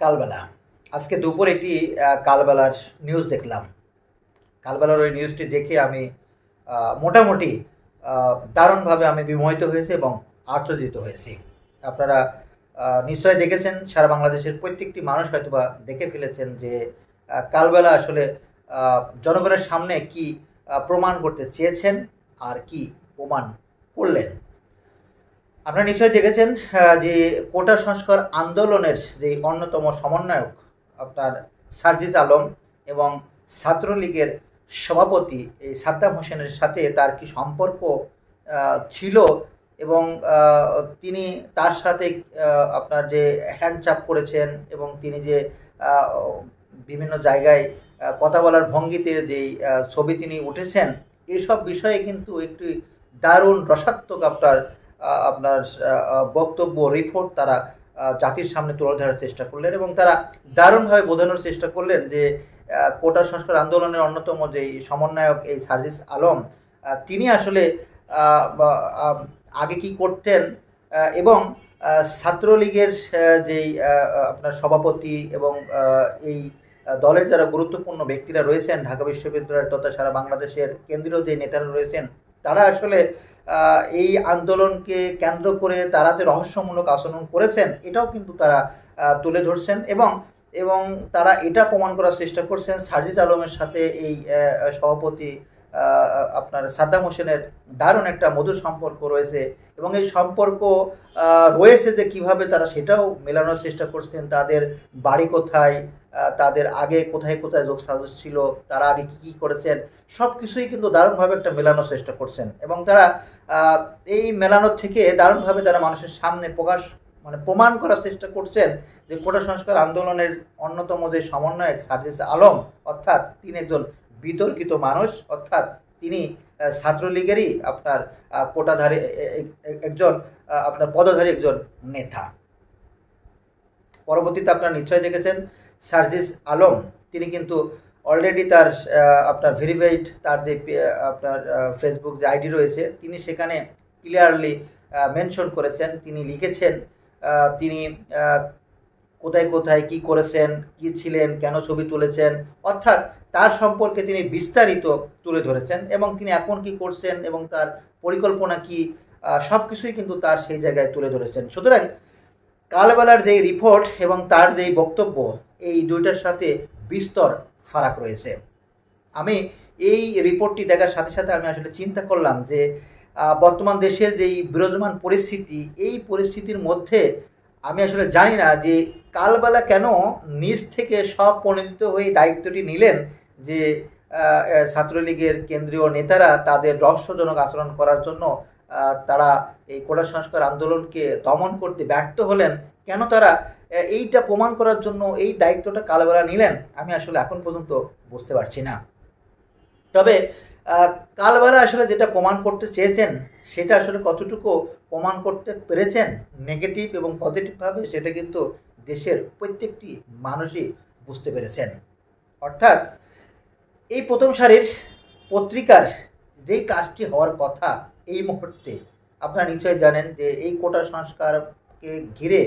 কালবেলা। আজকে দুপুর একটি কালবেলার নিউজ দেখলাম। কালবেলার ওই নিউজটি দেখে আমি মোটামুটি দারুণভাবে আমি বিমোহিত হয়েছি এবং আশ্চর্যিত হয়েছি। আপনারা আহ, নিশ্চয়ই দেখেছেন সারা বাংলাদেশের প্রত্যেকটি মানুষ হয়তোবা দেখে ফেলেছেন যে কালবেলা আসলে জনগণের সামনে কি প্রমাণ করতে চেয়েছেন আর কি প্রমাণ করলেন। আপনারা নিশ্চয়ই দেখেছেন যে কোটা সংস্কার আন্দোলনের যে অন্যতম সমন্বয়ক আপনার সার্জিস আলম এবং ছাত্রলীগের সভাপতি এই সাদ্দাম হোসেনের সাথে তার কি সম্পর্ক ছিল এবং তিনি তার সাথে আপনার যে হ্যান্ডচাপ করেছেন এবং তিনি যে বিভিন্ন জায়গায় কথা বলার ভঙ্গিতে যেই ছবি তিনি উঠেছেন, এসব বিষয়ে কিন্তু একটি দারুণ রসাত্মক আপনার আপনার বক্তব্য রিপোর্ট তারা জাতির সামনে তুলে ধরার চেষ্টা করলেন এবং তারা দারুণভাবে বোঝানোর চেষ্টা করলেন যে কোটা সংস্কার আন্দোলনের অন্যতম যেই সমন্বয়ক এই সার্জিস আলম তিনি আসলে আগে কি করতেন এবং ছাত্রলীগের যেই আপনার সভাপতি এবং এই দলের যারা গুরুত্বপূর্ণ ব্যক্তিরা রয়েছেন, ঢাকা বিশ্ববিদ্যালয়ের তথা সারা বাংলাদেশের কেন্দ্রীয় যে নেতারা রয়েছেন, তারা আসলে এই আন্দোলনকে কেন্দ্র করে তারা যে রহস্যমূলক আচরণ করেছেন, এটাও কিন্তু তারা তুলে ধরছেন এবং এবং তারা এটা প্রমাণ করার চেষ্টা করছেন সার্জিস আলমের সাথে এই সভাপতি আপনার সাদ্দাম হোসেনের দারুণ একটা মধুর সম্পর্ক রয়েছে এবং এই সম্পর্ক রয়েছে যে কীভাবে তারা সেটাও মেলানোর চেষ্টা করছেন। তাদের বাড়ি কোথায় তাদের আগে কোথায় কোথায় যোগ ছিল, তারা আগে কী কী করেছেন সব কিছুই কিন্তু দারুণভাবে একটা মেলানোর চেষ্টা করছেন। এবং তারা এই মেলানোর থেকে দারুণভাবে তারা মানুষের সামনে প্রকাশ মানে প্রমাণ করার চেষ্টা করছেন যে কোটা সংস্কার আন্দোলনের অন্যতম যে সমন্বয়ক সার্জিস আলম, অর্থাৎ তিনি একজন বিতর্কিত মানুষ, অর্থাৎ তিনি ছাত্রলীগেরই আপনার কোটাধারী একজন আপনার পদধারী একজন নেতা। পরবর্তীতে আপনারা নিশ্চয় দেখেছেন, সার্জিস আলম, তিনি কিন্তু অলরেডি তার আপনার ভেরিফাইড তার যে আপনার ফেসবুক যে আইডি রয়েছে, তিনি সেখানে ক্লিয়ারলি মেনশন করেছেন, তিনি লিখেছেন তিনি কোথায় কোথায়, কি করেছেন, কি ছিলেন, কেন ছবি তুলেছেন, অর্থাৎ তার সম্পর্কে তিনি বিস্তারিত তুলে ধরেছেন এবং তিনি এখন কি করছেন এবং তার পরিকল্পনা কি সব কিছুই কিন্তু তার সেই জায়গায় তুলে ধরেছেন। সুতরাং কালবেলার যেই রিপোর্ট এবং তার যেই বক্তব্য, এই দুইটার সাথে বিস্তর ফারাক রয়েছে। আমি এই রিপোর্টটি দেখার সাথে সাথে আমি আসলে চিন্তা করলাম যে বর্তমান দেশের যেই বিরাজমান পরিস্থিতি, এই পরিস্থিতির মধ্যে আমি আসলে জানি না যে কালবেলা কেন নিজ থেকে সব পরিণত হয়ে দায়িত্বটি নিলেন যে ছাত্রলীগের কেন্দ্রীয় নেতারা তাদের রহস্যজনক আচরণ করার জন্য তারা এই কোটা সংস্কার আন্দোলনকে দমন করতে ব্যর্থ হলেন। কেন তারা এইটা প্রমাণ করার জন্য এই দায়িত্বটা কালবেলা নিলেন? আমি আসলে এখন পর্যন্ত বুঝতে পারছি না। তবে কালবেলা আসলে যেটা প্রমাণ করতে চেয়েছেন, সেটা আসলে কতটুকু প্রমাণ করতে পেরেছেন নেগেটিভ এবং পজিটিভভাবে সেটা কিন্তু দেশের প্রত্যেকটি মানুষই বুঝতে পেরেছেন। অর্থাৎ এই প্রথম সারির পত্রিকার যেই কাজটি হওয়ার কথা এই মুহূর্তে আপনারা নিশ্চয়ই জানেন যে এই কোটা সংস্কারকে ঘিরে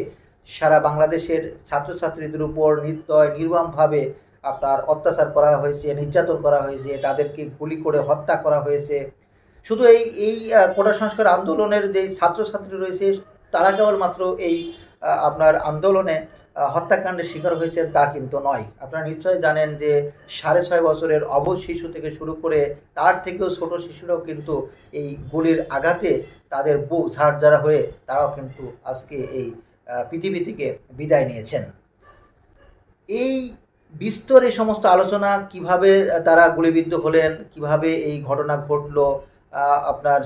সারা বাংলাদেশের ছাত্রছাত্রীদের উপর নির্দয়, নির্মমভাবে আপনার অত্যাচার করা হয়েছে, নির্যাতন করা হয়েছে, তাদেরকে গুলি করে হত্যা করা হয়েছে। শুধু এই এই কোটা সংস্কার আন্দোলনের যে ছাত্রছাত্রী রয়েছে, তারা কেবলমাত্র এই আপনার আন্দোলনে হত্যাকাণ্ডের শিকার হয়েছেন তা কিন্তু নয়। আপনারা নিশ্চয়ই জানেন যে সাড়ে ছয় বছরের অবশ শিশু থেকে শুরু করে তার থেকেও ছোট শিশুরাও কিন্তু এই গুলির আঘাতে তাদের বুক ঝাড়ঝাড়া হয়ে তারাও কিন্তু আজকে এই পৃথিবী থেকে বিদায় নিয়েছেন। এই বিস্তর এই সমস্ত আলোচনা, কীভাবে তারা গুলিবিদ্ধ হলেন, কীভাবে এই ঘটনা ঘটলো আপনার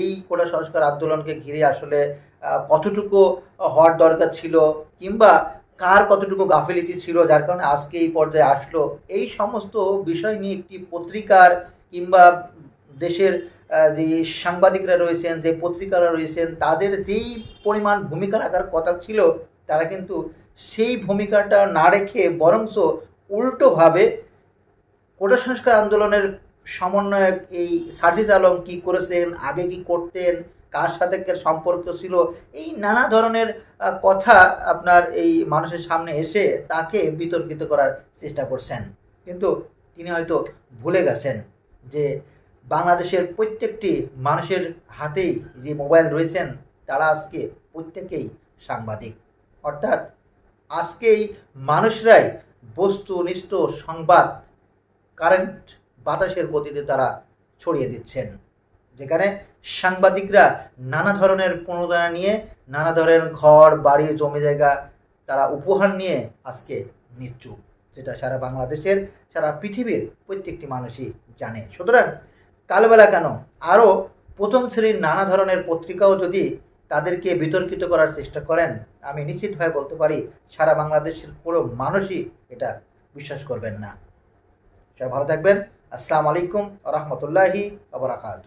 এই কোটা সংস্কার আন্দোলনকে ঘিরে আসলে কতটুকু হওয়ার দরকার ছিল, কিংবা কার কতটুকু গাফিলিতি ছিল, যার কারণে আজকে এই পর্যায়ে আসলো, এই সমস্ত বিষয় নিয়ে একটি পত্রিকার কিংবা দেশের যে সাংবাদিকরা রয়েছেন, যে পত্রিকারা রয়েছেন, তাদের যেই পরিমাণ ভূমিকা রাখার কথা ছিল, তারা কিন্তু সেই ভূমিকাটা না রেখে বরঞ্চ উল্টোভাবে কোটা সংস্কার আন্দোলনের সমন্বয়ক এই সার্জিস আলম কি করেছেন, আগে কি করতেন, কার সাথে সম্পর্ক ছিল, এই নানা ধরনের কথা আপনার এই মানুষের সামনে এসে তাকে বিতর্কিত করার চেষ্টা করছেন। কিন্তু তিনি হয়তো ভুলে গেছেন যে বাংলাদেশের প্রত্যেকটি মানুষের হাতেই যে মোবাইল রয়েছেন, তারা আজকে প্রত্যেকেই সাংবাদিক। অর্থাৎ আজকেই মানুষরাই বস্তুনিষ্ঠ সংবাদ কারেন্ট বাতাসের গতিতে তারা ছড়িয়ে দিচ্ছেন। যেখানে সাংবাদিকরা নানা ধরনের প্রণোদনা নিয়ে, নানা ধরনের ঘর, বাড়ি, জমি জায়গা তারা উপহার নিয়ে আজকে নিচ্ছুক, যেটা সারা বাংলাদেশের, সারা পৃথিবীর প্রত্যেকটি মানুষই জানে। সুতরাং কালবেলা কেন? আরও প্রথম শ্রেণির নানা ধরনের পত্রিকাও যদি তাদেরকে বিতর্কিত করার চেষ্টা করেন, আমি নিশ্চিতভাবে বলতে পারি সারা বাংলাদেশের পুরো মানুষই এটা বিশ্বাস করবেন না। সবাই ভালো থাকবেন। আসসালামু আলাইকুম রহমতুল্লাহি আবরাকাত